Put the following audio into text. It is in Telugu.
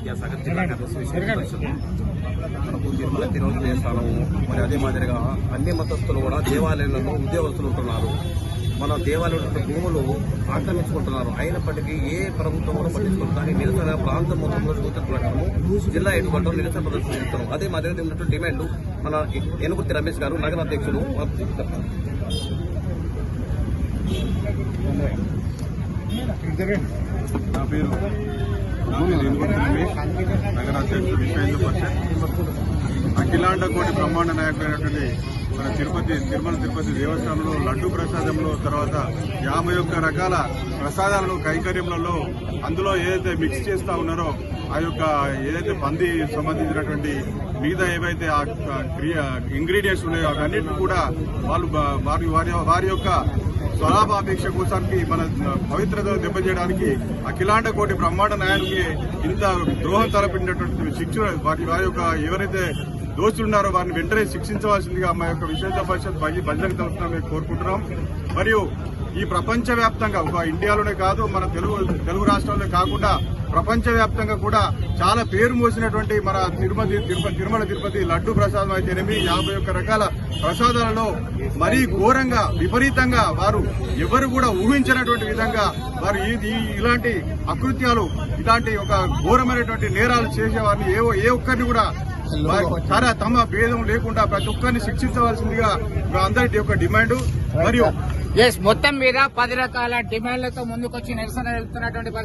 విద్యాసాగర్ జిల్లా. మనకు తిరుమల తిరుమల దేవస్థానము మరి అదే మాదిరిగా అన్ని మతస్థులు కూడా దేవాలయాలలో ఉద్యోగస్తులు ఉంటున్నారు. మన దేవాలయంలో భూములు ఆక్రమించుకుంటున్నారు. అయినప్పటికీ ఏ ప్రభుత్వం కూడా పట్టించుకుంటుంది దానికి నిరసన ప్రాంతం మొత్తంలో సూచన ప్రకారం జిల్లా ఎటువంటి నిరసన ప్రదర్శన చేస్తున్నాం అదే మాదిరిగా ఉన్నటువంటి డిమాండ్ మన ఎనుగుర్తి రమేష్ గారు నగర అధ్యక్షులు. నా పేరు నా విషయంలో నగరాధ్యక్షుడు పరిషత్ అఖిలాండ కోటి బ్రహ్మాండ నాయకుడైనటువంటి మన తిరుపతి తిరుమల తిరుపతి దేవస్థానంలో లడ్డు ప్రసాదంలో తర్వాత యాభై ఒక్క రకాల ప్రసాదాలను కైకర్యములలో అందులో ఏదైతే మిక్స్ చేస్తా ఉన్నారో ఆ యొక్క ఏదైతే పంది సంబంధించినటువంటి మిగతా ఏవైతే ఆ క్రియ ఇంగ్రీడియంట్స్ ఉన్నాయో అవన్నింటినీ కూడా వాళ్ళు వారి వారి వారి యొక్క స్వలాభాపేక్ష కోసానికి మన పవిత్రత దెబ్బచేయడానికి అఖిలాండ కోటి బ్రహ్మాండ నాయకునికి ఇంత ద్రోహం తలపినటువంటి శిక్ష వారి వారి యొక్క ఎవరైతే దోషులున్నారో వారిని వెంటనే శిక్షించవలసిందిగా మా యొక్క విశేష పరిషత్ బగి బజరంగ తరఫున మేము కోరుకుంటున్నాం. మరియు ఈ ప్రపంచవ్యాప్తంగా ఒక ఇండియాలోనే కాదు మన తెలుగు తెలుగు రాష్ట్రాల్లో కాకుండా ప్రపంచవ్యాప్తంగా కూడా చాలా పేరు మోసినటువంటి మన తిరుమతి తిరుపతి తిరుమల తిరుపతి లడ్డు ప్రసాదం అయితేనేమి యాభై ఒక్క రకాల ప్రసాదాలలో మరీ ఘోరంగా విపరీతంగా వారు ఎవరు కూడా ఊహించినటువంటి విధంగా వారు ఇది ఇలాంటి అకృత్యాలు ఇలాంటి ఒక ఘోరమైనటువంటి నేరాలు చేసేవారిని ఏ ఏ ఒక్కరిని కూడా వారి తమ భేదం లేకుండా ప్రతి ఒక్కరిని శిక్షించవలసిందిగా అందరి యొక్క డిమాండ్. మరియు ఎస్ మొత్తం మీద పది రకాల డిమాండ్లతో ముందుకొచ్చి నిరసన వెళ్తున్నటువంటి